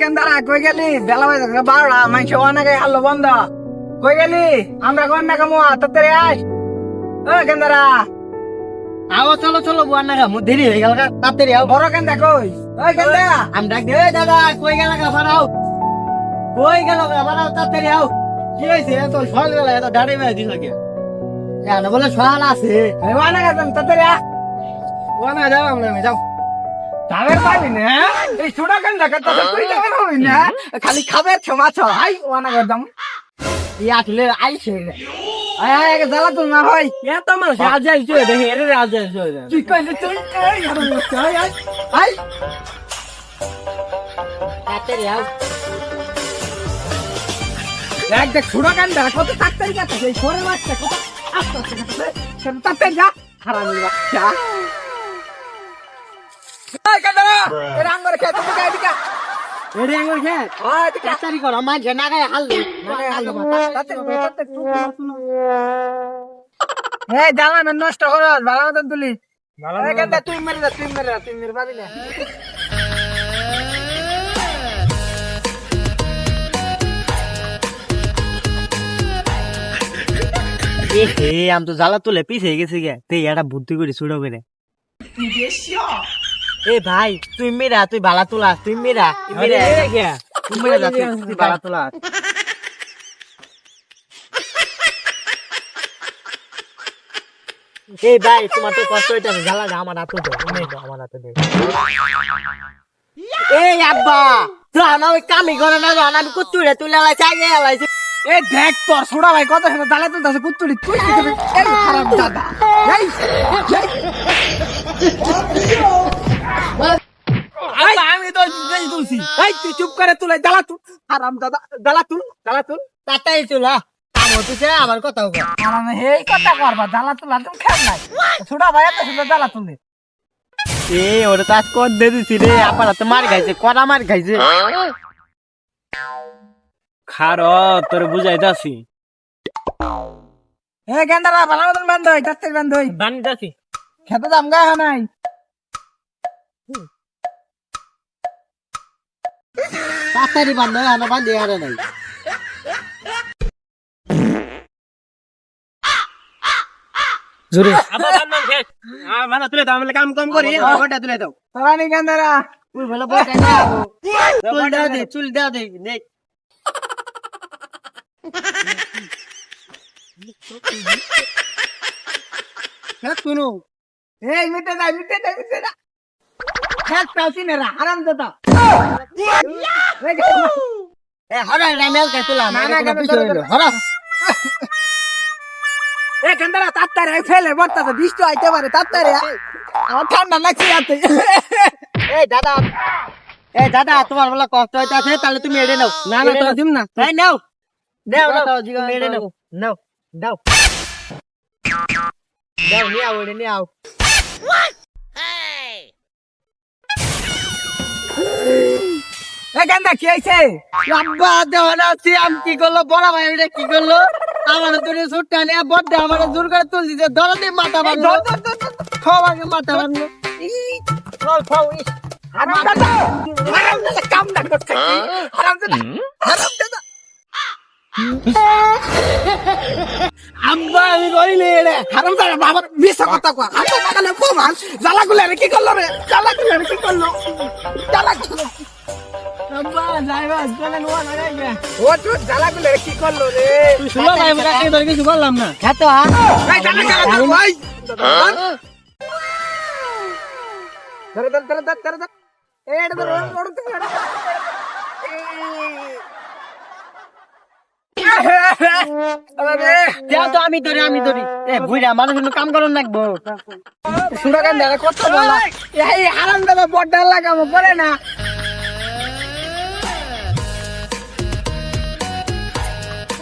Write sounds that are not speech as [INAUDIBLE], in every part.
কেন্দারা কই গেলি? বেলা বাজে বারোটা মাইছে অনেকে হাল্লো বন্ধ। কই গেলি? আমরা কোন না কামো তাড়াতাড়ি আস। ও কেন্দারা আও চলো চলো বুয়ার না মু দেরি হয়ে গেল তাড়াতাড়ি আও। বড় কেন্দা কই ওই কেন্দা আমি ডাক দে দাদা কই গেল গা বাড়াও। কই গেল গা বাড়াও তাড়াতাড়ি আও। কি হয়েছে এত সকাল বেলা এত দাঁড়ি মেরে দিল কে? বলে সকাল আছে। ওয়ানা গেছেন তাড়াতাড়ি আ। ওনা যাও আমরা আমি যাও। তাদের পাবি না? এই ছোট কেন্দা কত তুই যাবেন হই না? খালি খাবে ছমাছ হাই ওয়ানা গেদাম ই আসলে আইছে আয় জ্বালা তুল না ভাই এত মানুষ আজ আইছে দেখে এর আজ আইছে তুই কইলে তুই? আও দেখ দেখ ছোট কেন্দা কত তাড়াতাড়ি গেছে এই সরে বাচ্চা কত আস্তে আস্তে তাড়াতাড়ি যা। হারামি বাচ্চা। নষ্ট করো ভালো মতন তুলি। তুই মেরে যা তুই মেরে যা তুই মেরে পাবি না। এ আম তো জ্বালা তুলে পিছে গেছি গে। তুই এটা বুদ্ধি করে ছুড়ো করে। এ ভাই তুই মেরা তুই বালা তোলা তুই মেরা মেরা তুই মেরা তুই- তুই বালা তোলা। এই ভাই তোমার তো কষ্ট হইতেছে জ্বালা দে আমার হাতে দে তুমি আমার হাতে দে। এই আব্বা তুই আমার ওই কামি করে না জান আমি কুত্তুরে তুই লালাই চাই লাইছি এই দেখ তোর ছোড়া ভাই কত দালে তুলতেছে কুত্তুরি তুই খারাপ দাদা এই এই। আব্বা আমি তো তুলছি এই তুই চুপ করে তুলে দালা তুল হারাম দাদা দালা তুল দালা তুল তাতাই তুলা আমার কথা এই কথা করবা দালা তুলা তুমি খেল নাই ছোড়া ভাই এত সুন্দর দালা তুলে। এ ওরে তো আজ কর দে দিছি রে আপার হাতে মার খাইছে কড়া মার খাইছে? খার তোর বুঝাই যাচ্ছি এ গেন্দারা ভালো মতন বান্ধ হই তার থেকে বান্ধ হই বানি যাচ্ছি। খেতে দাম গায়ে নাই। তাড়াতাড়ি বান্ধব আনা বান্ধি আর নাই। জোরে। আবার বান্ধব শেষ। আ মানে তুলে দাও আমি কাম কম করি। বড়টা তুলে দাও তোরা নি গেন্দারা তুই ভালো বড়টা না? চুল দাও দে চুল দাও দে নে খেত শুনু। এই মিটে দা মিটে দা মিটে দা খেত পাউছি না রা হারাম দাদা। এ হরা রামেল কে তুলা না, না, না কেন পিছনে ধরো, হলো হরা এ গেন্দারা তাত্তারে ফেলে বর্তাতে বৃষ্টি আইতে পারে তাত্তারে আমার ঠান্ডা লাগছে যাতে এই দাদা এই দাদা তোমার বলা কষ্ট হইতাছে তাহলে তুমি এড়ে নাও। না না তোরা দিম না। এই নাও। দাও দাও তুমি এড়ে নাও। নাও দাও। দাও নিয়ে আও এড়ে নিয়ে আও। এ গেন্দা কি হইছে আব্বা দেওয়ানা সিয়াম কি করল? বড় ভাই এটা কি করল? আমার তোর সুটটা নিয়ে বড় আমার জোর করে তুল দিতে ধরো দিয়ে মাথা বাঁধলো ধর, ধর, ধর, ধর, ধর। খাও আগে মাথা বাঁধলো খাও খাও ইস হারাম দাদা। হারাম দাদা কাম না করতে হারাম দাদা। হারাম দাদা। আব্বা আমি করিনি এটা হারাম দাদা বাবার মিশা কথা কয়। হাত লাগালে প্রমাণ জ্বালা গুলে কি করল রে? জ্বালা গুলে কি করল? জ্বালা ও তো জ্বালা গুলে কি করল রে? তুই শুনো ভাই আমরা কি ধরে কিছু করলাম না? খেতো হ্যাঁ। এই জ্বালা জ্বালা জ্বালা ভাই ধরে। ধরে ধরে ধরে ধরে ধরে এই এটা ধরে ওড় থেকে আরে যাও তো আমি ধরি আমি ধরি। এ বুইরা মানুষ কাম করন লাগবো সুরাগান দাদা কত বলা। এই হারাম দাদা বড্ডা লাগাবো করে না।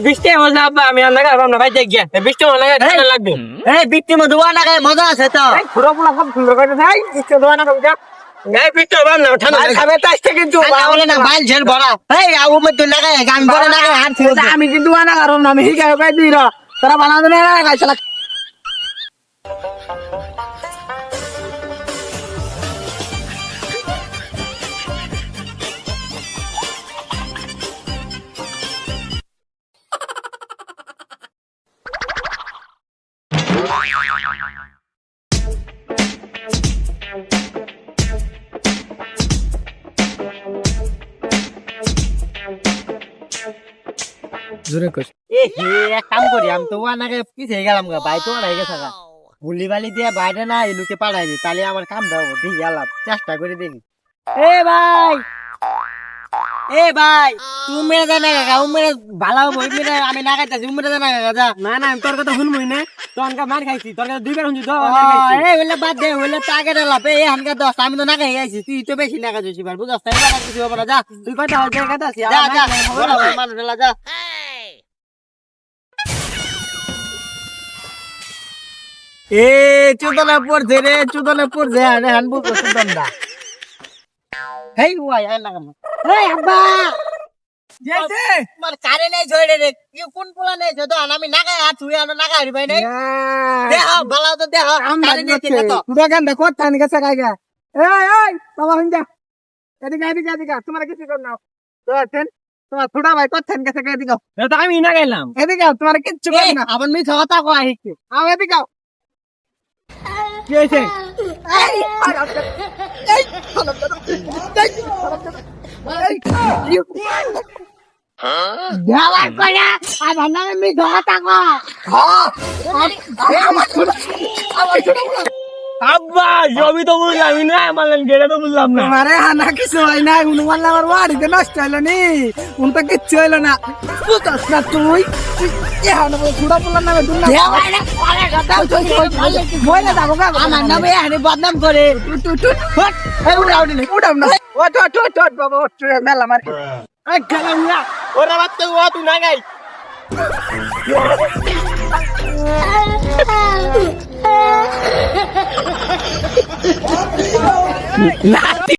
বৃষ্টি হলে আব্বা আমি না ভাই দেখ গিয়া বৃষ্টি হলে ঠান্ডা লাগবে। এই বৃত্তি মধ্যে ওয়া নাগায় মজা আছে তো। পুরো পুরো সব সুন্দর করে ভাই কিছু দোয়া না গায়ে বৃষ্টি হবে না ঠান্ডা ভাই খাবে তো আজকে কিন্তু বলে না বাইল ঝেল ভরা এই আউ মধ্যে নাগায় গান বলে নাগায় হাত আমি কিন্তু কারণ আমি হিগাই গাই দিই র। তোরা বানানো না জোরে কই এ হে এক কাম করি আমি তো ওয়া নাগায় পিছিয়ে গেলাম গা ভাই তো আর হয়ে গেছে গা। গুলি বালি দিয়ে বাইরে না এলুকে পাঠাই দি তাহলে আমার কাম দাও দেখি গেলাম চেষ্টা করে দেখি। এ ভাই! এ ভাই তুমি মেরে জানা কাকা উমেরে ভালো বই মেরে আমি না খাইতাছি উমেরে কাকা যা না না আমি তোর কথা শুনবই না। তোর কা মার খাইছি তোর কথা দুইবার শুনছি তো এই হইলে বাদ দে হইলে তাকে লাভ এই হানকা দশ আমি তো না খাই আইছি তুই তো বেশি না খাইছিস বার বুঝছ? তাই না কিছু হবে না যা। তুই কথা হচ্ছে কথা আছি যা যা হবে। না যা। এ চুদনে পড়ছে রে চুদনে পড়ছে আরে হান বুঝছ চুদনটা। হেই ওয়াই আয় না কেন এই আব্বা। জেছে তোমার কারে নেই ঝরে রে কি কোন পোলা নেই? যত আমি হাত আনো না গাড়ি ভাই নাই দেহ ভালো তো দেহ। কারে নেই ঠিক তো তুই গান দেখো থান গেছে গাইগা এই এই বাবা হিন্দা এদিকে এদিকে এদিকে। তোমার কিছু কর নাও তো আছেন তোমার ছোটা ভাই কোথায় গেছে এদিকে আও। তো আমি না গেলাম। এদিকে তোমার কিচ্ছু কর না। আবার মিছ কথা কয় হিকতে আও এদিকে। কি এই, এই, কয় হ্যাঁ, এই আমার ছোটা বড়। আব্বা জমি তো বুঝলাম না আমার গেলে তো বুঝলাম না। তোমারে হানা কিছু হয় না উনুমান আমার বাড়িতে নষ্ট হইল নি। উন তো কিচ্ছু হইল না। বুঝাস না তুই। বলে যাব আমার নামে বদনাম করে। উড়াও না। ও তো তো তো বাবা ও মেলা মার এই গেলাম না ওরা বাচ্চা ও তুই না গাই Ah! [LAUGHS]